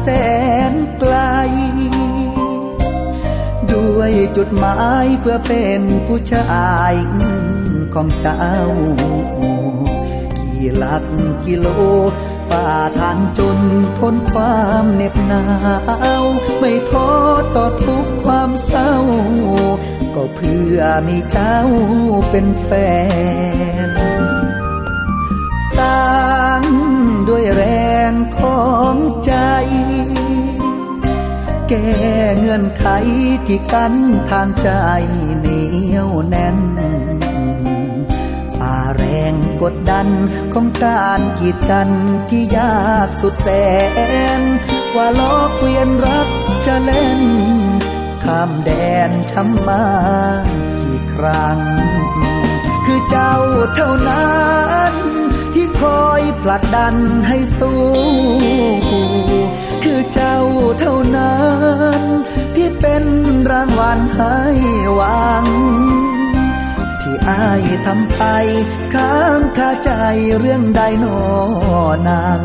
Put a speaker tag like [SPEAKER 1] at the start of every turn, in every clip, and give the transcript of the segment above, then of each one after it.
[SPEAKER 1] แสนไกล ด้วยจุดหมายเพื่อเป็นผู้ชายของเจ้า กี่หลักกิโลฝ่าทางจนทนความเหน็บหนาว ไม่ท้อต่อทุกความเศร้า ก็เพื่อมีเจ้าเป็นแฟน แก้เงื่อนไขที่กันทางใจเหนียวแน่นฝ่าแรงกดดันของการกีดกันที่ยากสุดแสน ว่าล้อเกวียนรักจะเล่น ข้ามแดนช้ำมากี่ครั้ง คือเจ้าเท่านั้น ที่คอยผลักดันให้สู้ เจ้าเท่านั้น ที่เป็นรางวัลให้หวัง ที่อายทำไปค้างคาใจเรื่องใดนอนาง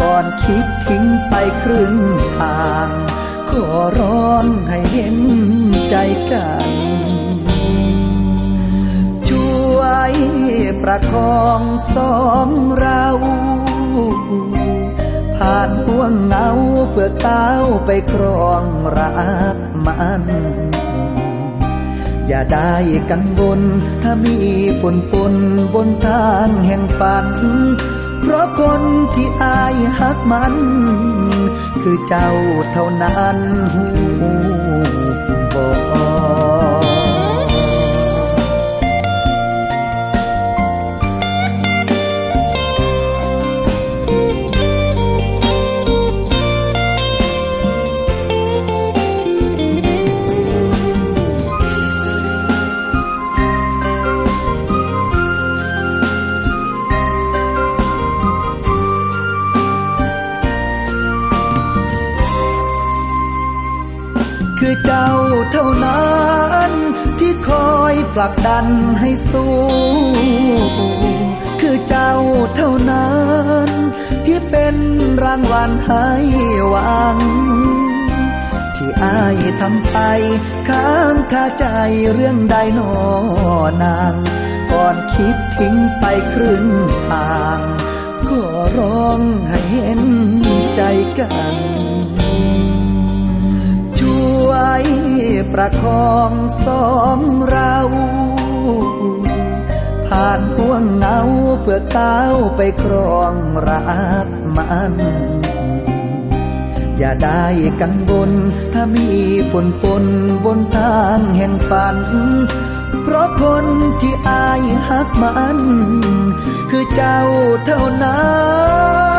[SPEAKER 1] ก่อนคิดทิ้งไปครึ่งทาง ขอร้องให้เห็นใจกันช่วยประคองสองเราผ่านห่วงเงา พื่อก้าไปครองรักมัน อย่าได้กังวลถ้ามีฝนปนบนทางแห่งฝัน เพราะคนที่อายหักมัน คือเจ้าเท่านั้นหู คือเจ้าเท่านั้น ที่คอยผลักดันให้สู้ คือเจ้าเท่านั้น ที่เป็นรางวัลให้หวัง ที่อายทำไปค้างคาใจเรื่องใดหนอนาง ก่อนคิดทิ้งไปครึ่งทาง ก็ร้องให้เห็นใจกัน ประคองสองเรา ผ่านห่วงเหงาเพื่อก้าวไปครองรักมัน อย่าได้กังวลถ้ามีฝนปนบนทางแห่งฝัน เพราะคนที่อายหักมัน คือเจ้าเท่านั้น